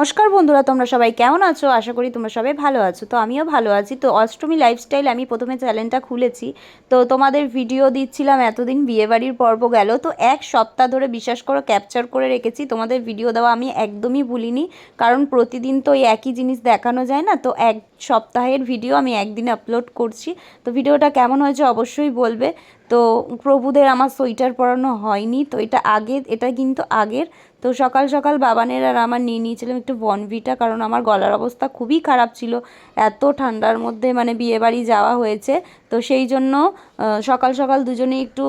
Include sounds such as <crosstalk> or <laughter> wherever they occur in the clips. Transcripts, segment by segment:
নমস্কার বন্ধুরা, তোমরা সবাই কেমন আছো? আশা করি তোমরা সবাই ভালো আছো। তো আমিও ভালো আছি। তো অষ্টমী লাইফস্টাইল আমি প্রথমে চ্যানেলটা খুলেছি। তো তোমাদের ভিডিও দিচ্ছিলাম, এতদিন বিয়েবাড়ির পর্ব গেল। তো এক সপ্তাহ ধরে বিশ্বাস করো ক্যাপচার করে রেখেছি। তোমাদের ভিডিও দেওয়া আমি একদমই ভুলিনি। কারণ প্রতিদিন তো এই একই জিনিস দেখানো যায় না। তো এক সপ্তাহের ভিডিও আমি একদিনে আপলোড করছি। তো ভিডিওটা কেমন হয়েছে অবশ্যই বলবে। তো প্রভুদের আমার সোয়েটার পরানো হয়নি। তো এটা আগে, এটা কিন্তু আগের। তো সকাল সকাল বাবানের আর আমার নিয়ে নিয়েছিলাম একটু বনভিটা, কারণ আমার গলার অবস্থা খুবই খারাপ ছিল। এত ঠান্ডার মধ্যে মানে বিয়েবাড়ি যাওয়া হয়েছে। তো সেই জন্য সকাল সকাল দুজনেই একটু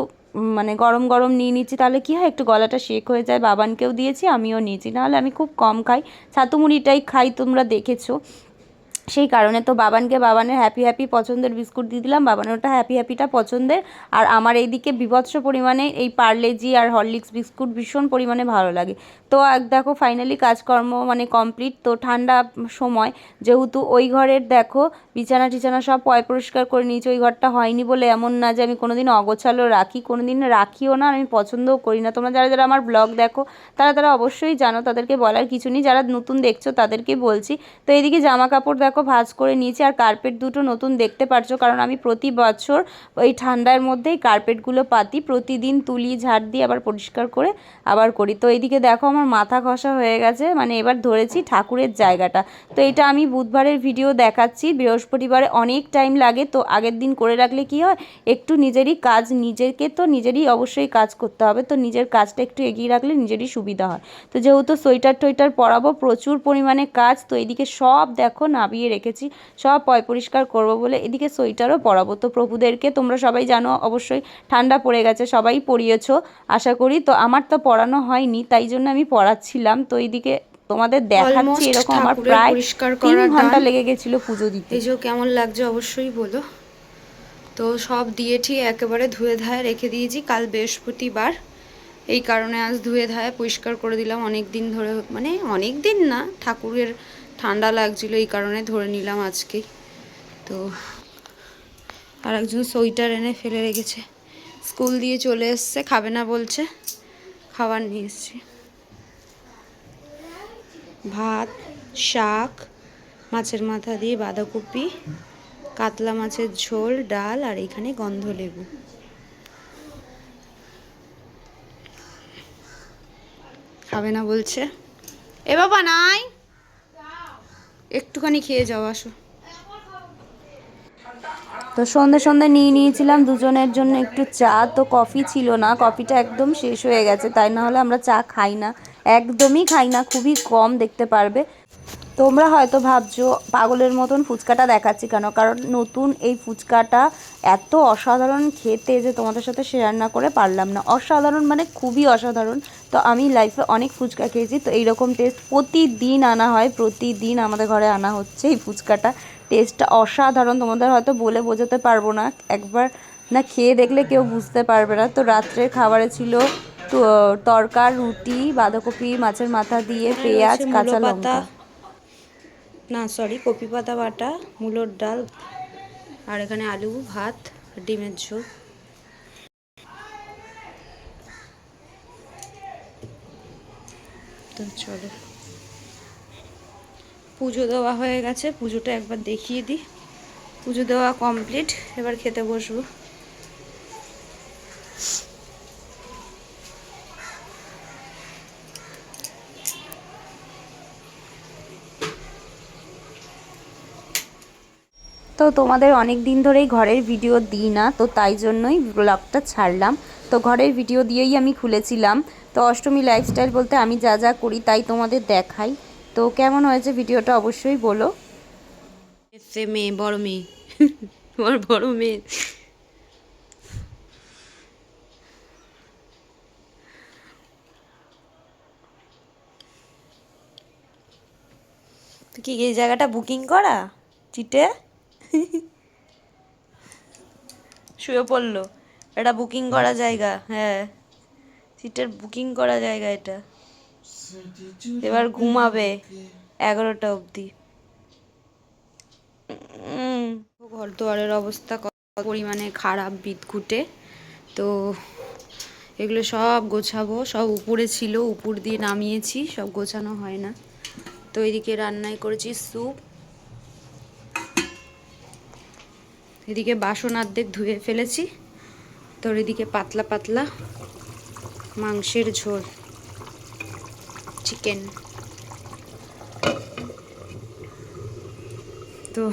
মানে গরম গরম নিয়ে নিচ্ছি। তাহলে কী হয়, একটু গলাটা শেক হয়ে যায়। বাবানকেও দিয়েছি, আমিও নিয়েছি। নাহলে আমি খুব কম খাই। ছাতুমুড়িটাই খাই, তোমরা দেখেছ। সেই কারণে তো বাবানকে বাবানের হ্যাপি হ্যাপি পছন্দের বিস্কুট দিয়ে দিলাম। বাবানের ওটা হ্যাপি হ্যাপিটা পছন্দের। আর আমার এইদিকে বিভৎস পরিমাণে এই পার্লেজি আর হরলিক্স বিস্কুট ভীষণ পরিমাণে ভালো লাগে। তো এক দেখো ফাইনালি কাজকর্ম মানে কমপ্লিট তো ঠান্ডা সময়। যেহেতু ওই ঘরের দেখো, বিছানা টিছানা সব পয় পরিষ্কার করে নিয়েছি। ওই ঘরটা হয়নি বলে এমন না যে আমি কোনো দিন অগোছালো রাখি কোনো দিন রাখিও না, আমি পছন্দও করি না। তোমরা যারা যারা আমার ব্লগ দেখো, তারা তারা অবশ্যই জানো, তাদেরকে বলার কিছু নেই। যারা নতুন দেখছ, তাদেরকে বলছি। তো এইদিকে জামা কাপড় দেখো ভাজ করে নিয়েছি। আর কার্পেট দুটো নতুন দেখতে পারছ, কারণ আমি প্রতি বছর ওই ঠান্ডার মধ্যেই কার্পেটগুলো পাতি, প্রতিদিন তুলি, ঝাড় দিয়ে আবার পরিষ্কার করে আবার করি। তো এইদিকে দেখো আমার মাথা ঘষা হয়ে গেছে মানে এবার ধরেছি ঠাকুরের জায়গাটা। তো এটা আমি বুধবারের ভিডিও দেখাচ্ছি, বৃহস্পতিবারে অনেক টাইম লাগে, তো আগের দিন করে রাখলে কি হয়, একটু নিজেরই কাজ, নিজেকে তো নিজেরই অবশ্যই কাজ করতে হবে, তো নিজের কাজটা একটু এগিয়ে রাখলে নিজেরই সুবিধা হয়। তো যেহেতু সোয়েটার টোয়েটার পরাবো, প্রচুর পরিমাণে কাজ, তো এদিকে সব দেখো নাবিয়ে রেখেছি সব পয় পরিষ্কার করব বলে এদিকে সোয়েটারও পরাবো। তো প্রভুদেরকে তোমরা সবাই জানো অবশ্যই ঠান্ডা পড়ে গেছে সবাই পরিয়েছো আশা করি। তো আমার তো পড়ানো হয়নি তাই জন্য আমি পড়াচ্ছিলাম তো এইদিকে তোমাদের দেখাচ্ছি এরকম আমার প্রায় তিন ঘণ্টা লেগে গেছিল পুজো দিতে। এই যে কেমন লাগছে অবশ্যই বলো। তো সব দিয়ে ঠিক একেবারে ধুয়ে ধায় রেখে দিয়েছি কাল বৃহস্পতিবার। এই কারণে আজ ধুয়ে ধায়ে পরিষ্কার করে দিলাম অনেক দিন ধরে মানে অনেক দিন না ঠাকুরের ঠান্ডা লাগছিল এই কারণে ধরে নিলাম আজকে। তো আর একজন সোয়েটার এনে ফেলে রেখেছে। স্কুল দিয়ে চলে এসছে, খাবে না বলছে, খাবার নিয়ে এসছি। ভাত, শাক, মাছের মাথা দিয়ে বাঁধাকপি, কাতলা মাছের ঝোল, ডাল আর এখানে গন্ধ লেবু খাবে না বলছে। এ বাবা নাই! একটুখানি খেয়ে যাও, আসো। তো সন্ধে সন্ধে নিয়ে নিয়েছিলাম, দুজনের জন্য একটু চা, তো কফি ছিল না, কফিটা একদম শেষ হয়ে গেছে, তাই না হলে আমরা চা খাই না। একদমই খাই না, খুবই কম দেখতে পারবে। তোমরা হয়তো ভাবছ পাগলের মতন ফুচকাটা দেখাচ্ছি কেন? কারণ নতুন এই ফুচকাটা এত অসাধারণ খেতে যে তোমাদের সাথে শেয়ার না করে পারলাম না। অসাধারণ মানে খুবই অসাধারণ। তো আমি লাইফে অনেক ফুচকা খেয়েছি তো এইরকম টেস্ট প্রতিদিন আনা হয় প্রতিদিন আমাদের ঘরে আনা হচ্ছে এই ফুচকাটা। টেস্টটা অসাধারণ তোমাদের হয়তো বলে বোঝাতে পারব না। একবার না খেয়ে দেখলে কেউ বুঝতে পারবে না। তো রাত্রের খাবারে ছিল তরকার রুটি বাঁধাকপি মাছের মাথা দিয়ে পেঁয়াজ কাঁচা লঙ্কা। না সরি কপি পাতা বাটা, মুলোর ডাল, আর এখানে আলু, ভাত, ডিমের ঝোল। তো চলো। পুজো দেওয়া হয়ে গেছে, পুজোটা একবার দেখিয়ে দিই। পুজো দেওয়া কমপ্লিট এবার খেতে বসবো। তোমাদের অনেক দিন ধরেই ঘরের ভিডিও দিই না, তো তাই জন্যই ব্লগটা ছাড়লাম। তো ঘরের ভিডিও দিয়েই আমি খুলেছিলাম। তো অষ্টমী লাইফস্টাইল বলতে আমি যা যা করি তাই তোমাদের দেখাই। তো কেমন হয়েছে ভিডিওটা অবশ্যই বলো। মেয়ে, বড় মেয়ে। <laughs> আমার বড় মেয়ে। কি এই জায়গাটা বুকিং করা? চিটে? শুয়ে পড়ল। এটা বুকিং করা জায়গা হ্যাঁ। সিটের বুকিং করা জায়গা এটা। এবার ঘুমাবে এগারোটা অবধি। ঘর দুয়ারের অবস্থা কত পরিমাণে খারাপ বিদঘুটে। তো এগুলো সব গোছাবো সব উপরে ছিল উপর দিয়ে নামিয়েছি সব গোছানো হয় না। তো এদিকে রান্নায় করেছি স্যুপ এদিকে বাসন অর্ধেক ধুয়ে ফেলেছি। তোর এদিকে পাতলা পাতলা মাংসের ঝোল চিকেন তো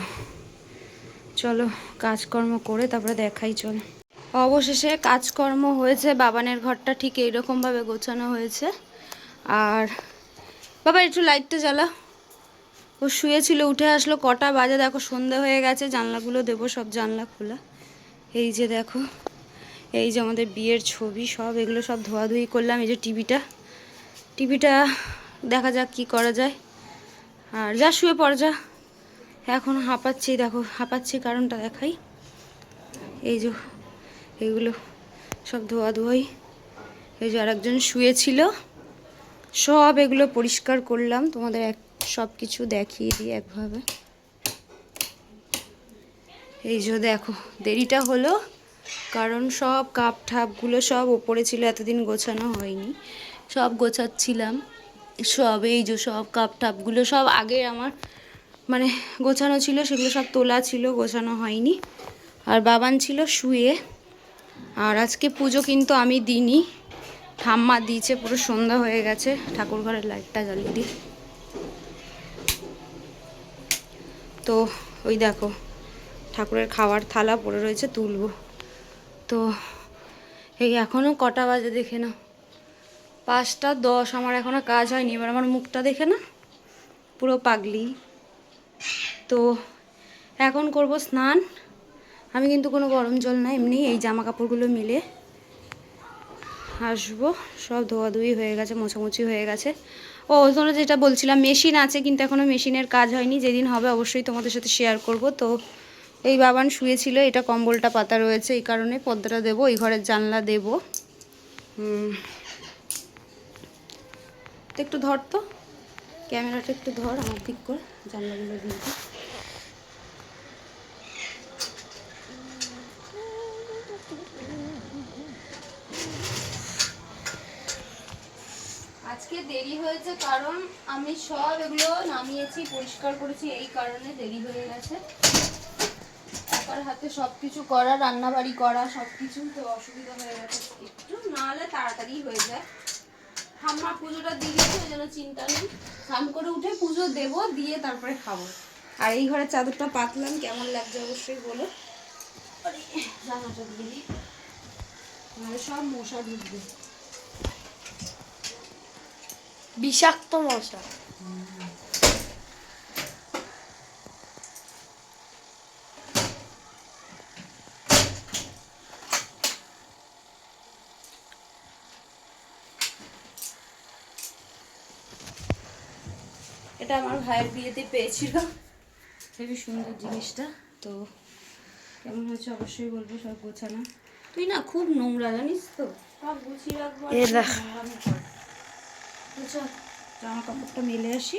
চলো কাজকর্ম করে তারপরে দেখাই, চল। অবশেষে কাজকর্ম হয়েছে, বাবানের ঘরটা ঠিক এইরকমভাবে গোছানো হয়েছে। আর বাবা, একটু লাইটটা জ্বালা। ও শুয়েছিল, উঠে আসলো কটা বাজে, দেখো সন্ধে হয়ে গেছে, জানলাগুলো দেবো, সব জানলা খোলা। এই যে দেখো, এই যে আমাদের বিয়ের ছবি, সব এগুলো সব ধোয়াধুয়ি করলাম, এই যে টিভিটা। টিভিটা দেখা যাক কি করা যায়। আর যা শুয়ে পড়, যা। এখন হাঁপাচ্ছি, দেখো, হাঁপাচ্ছি, কারণটা দেখাই। এই যে এগুলো সব ধোয়া ধোয়াই এই যে আরেকজন শুয়েছিল, সব এগুলো পরিষ্কার করলাম, তোমাদের এক সব কিছু দেখিয়ে দিই একভাবে। এই যে দেখো, দেরিটা হলো, কারণ সব কাপ ঠাপগুলো সব ওপরে ছিল, এতদিন গোছানো হয়নি। সব গোছাচ্ছিলাম। সব এই যে সব কাপ ঠাপগুলো সব আগে আমার মানে গোছানো ছিল, সেগুলো সব তোলা ছিল, গোছানো হয়নি। আর বাবান ছিল শুয়ে। আর আজকে পুজো কিন্তু আমি দিইনি। ঠাম্মা দিয়েছে, পুরো সন্ধ্যা হয়ে গেছে। ঠাকুর ঘরের লাইটটা জ্বালিয়ে দিই। তো ওই দেখো, ঠাকুরের খাওয়ার থালা পড়ে রয়েছে, তুলব। তো এই এখনও কটা বাজে দেখে না পাঁচটা দশ, আমার এখনও কাজ হয়নি, এবার আমার মুখটা দেখে না? পুরো পাগলি। তো এখন করব স্নান। আমি কিন্তু কোনো গরম জল না, এমনি এই জামা কাপড়গুলো মিলে আসব। সব ধোয়াধুয়ি হয়ে গেছে, মোছামুছি হয়ে গেছে। ও তোমরা যেটা বলছিলাম, মেশিন আছে, কিন্তু এখনও মেশিনের কাজ হয়নি। যেদিন হবে অবশ্যই তোমাদের সাথে শেয়ার করব। তো এই বাবান শুয়েছিল, এটা কম্বলটা পাতা রয়েছে, এই কারণে পর্দাটা দেবো, এই ঘরের জানলা দেব। একটু ধর তো। ক্যামেরাটা একটু ধর, আমার ঠিক করে জানলাগুলো দিয়ে দিই। আজকে দেরি হয়েছে কারণ আমি সব এগুলো নামিয়েছি পরিষ্কার করেছি এই কারণে দেরি হয়ে গেছে। একার হাতে সব কিছু করা রান্নাবাড়ি করা সব কিছু তো অসুবিধা হয়ে গেছে। একটু নাহলে তাড়াতাড়ি হয়ে যায়। ঠাম্মা পুজোটা দিয়ে দিয়েছে ওই জন্য চিন্তা নেই। স্নান করে উঠে পুজো দেবো দিয়ে তারপরে খাব। আর এই ঘরের চাদরটা পাতলাম কেমন লাগছে অবশ্যই বলো। জামাটা দিয়ে নাহলে সব মশা ঢুকবে। বিষাক্ত মশা। এটা আমার ভাইয়ের বিয়েতে পেয়েছিল। খুবই সুন্দর জিনিসটা তো কেমন হয়েছে অবশ্যই বলব সব গোছানো। তুই না খুব নোংরা জানিস তো। সব গুছিয়ে রাখব আর এ তুই দেখ। নোংরামি কর। তো জামা কাপড়টা মেলে আসি।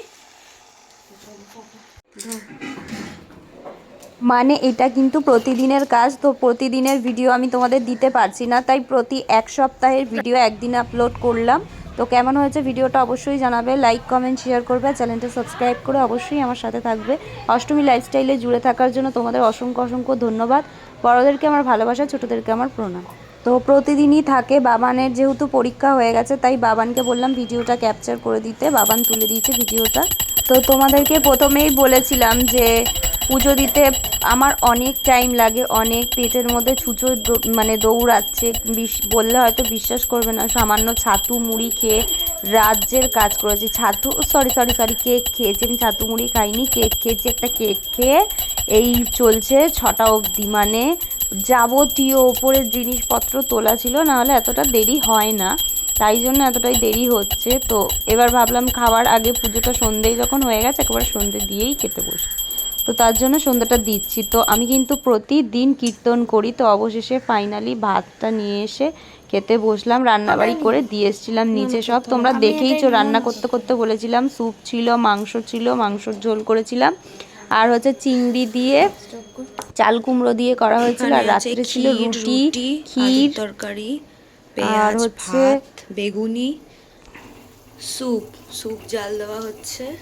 মানে এটা কিন্তু প্রতিদিনের কাজ, তো প্রতিদিনের ভিডিও আমি তোমাদের দিতে পারছি না, তাই প্রতি এক সপ্তাহের ভিডিও একদিন আপলোড করলাম। তো কেমন হয়েছে ভিডিওটা অবশ্যই জানাবে লাইক কমেন্ট শেয়ার করবে চ্যানেলটা সাবস্ক্রাইব করে অবশ্যই আমার সাথে থাকবে। অষ্টমী লাইফস্টাইলে জুড়ে থাকার জন্য তোমাদের অসংখ্য অসংখ্য ধন্যবাদ। বড়োদেরকে আমার ভালোবাসা, ছোটোদেরকে আমার প্রণাম। তো প্রতিদিনই থাকে। বাবানের যেহেতু পরীক্ষা হয়ে গেছে, তাই বাবানকে বললাম ভিডিওটা ক্যাপচার করে দিতে। বাবান তুলে দিয়েছে ভিডিওটা। তো তোমাদেরকে প্রথমেই বলেছিলাম যে, পুজো দিতে আমার অনেক টাইম লাগে, অনেক পেটের মধ্যে ছুঁচো মানে দৌড়াচ্ছে। বিশ- বললে হয়তো বিশ্বাস করবে না, সামান্য ছাতু মুড়ি খেয়ে রাজ্যের কাজ করেছি। ছাতু সরি সরি সরি কেক খেয়েছি। আমি ছাতু মুড়ি খাইনি কেক খেয়েছি, একটা কেক খেয়ে এই চলছে ছটা অবধি। মানে যাবতীয় ওপরের জিনিসপত্র তোলা ছিল নাহলে এতটা দেরি হয় না। তাই জন্য এতটাই দেরি হচ্ছে। তো এবার ভাবলাম খাওয়ার আগে পুজোটা সন্ধেই যখন হয়ে গেছে একেবারে সন্ধে দিয়েই খেতে বসি। তো তার জন্য সন্ধ্যাটা দিচ্ছি। তো আমি কিন্তু প্রতিদিন কীর্তন করি তো অবশেষে ফাইনালি ভাতটা নিয়ে এসে খেতে বসলাম রান্নাবাড়ি করে দিয়ে এসেছিলাম নিচে সব। তোমরা দেখেইছো রান্না করতে করতে বলেছিলাম স্যুপ ছিল মাংস ছিল মাংসর ঝোল করেছিলাম। আর হচ্ছে চিংড়ি দিয়ে চাল কুমড়ো দিয়ে করা হয়েছিল আর রাত্রে ছিল রুটি ক্ষীর তরকারি পেঁয়াজ আর হচ্ছে- বেগুনি স্যুপ স্যুপ জাল দেওয়া হচ্ছে।